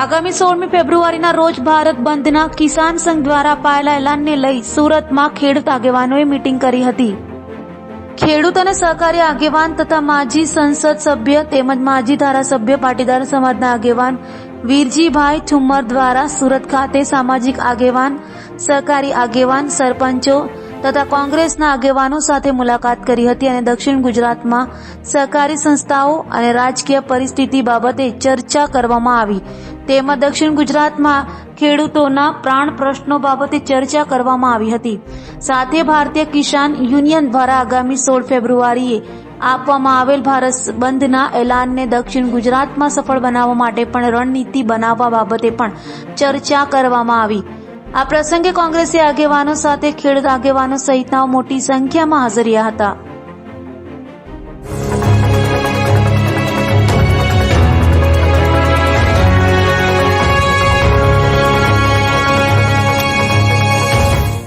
આગામી સોળમી ફેબ્રુઆરીના રોજ ભારત બંધના કિસાન સંઘ દ્વારા અપાયેલા એલાનને લઈ સુરતમાં ખેડૂત આગેવાનોએ મીટિંગ કરી હતી. ખેડૂત અને સહકારી આગેવાન તથા માજી સંસદ સભ્ય તેમજ માજી ધારાસભ્ય પાટીદાર સમાજના આગેવાન વીરજીભાઈ ઠુમ્મર દ્વારા સુરત ખાતે સામાજિક આગેવાન, સહકારી આગેવાન, સરપંચો તથા કોંગ્રેસના આગેવાનો સાથે મુલાકાત કરી હતી અને દક્ષિણ ગુજરાતમાં સહકારી સંસ્થાઓ અને રાજકીય પરિસ્થિતિ બાબતે ચર્ચા કરવામાં આવી. તેમજ દક્ષિણ ગુજરાતમાં ખેડૂતોના પ્રાણ પ્રશ્નો બાબતે ચર્ચા કરવામાં આવી હતી. સાથે ભારતીય કિસાન યુનિયન દ્વારા આગામી સોળ ફેબ્રુઆરીએ આપવામાં આવેલ ભારત બંધના એલાનને દક્ષિણ ગુજરાતમાં સફળ બનાવવા માટે પણ રણનીતિ બનાવવા બાબતે પણ ચર્ચા કરવામાં આવી. આ પ્રસંગે કોંગ્રેસી આગેવાનો સાથે ખેડૂત આગેવાનો સહિતના મોટી સંખ્યામાં હાજર રહ્યા હતા.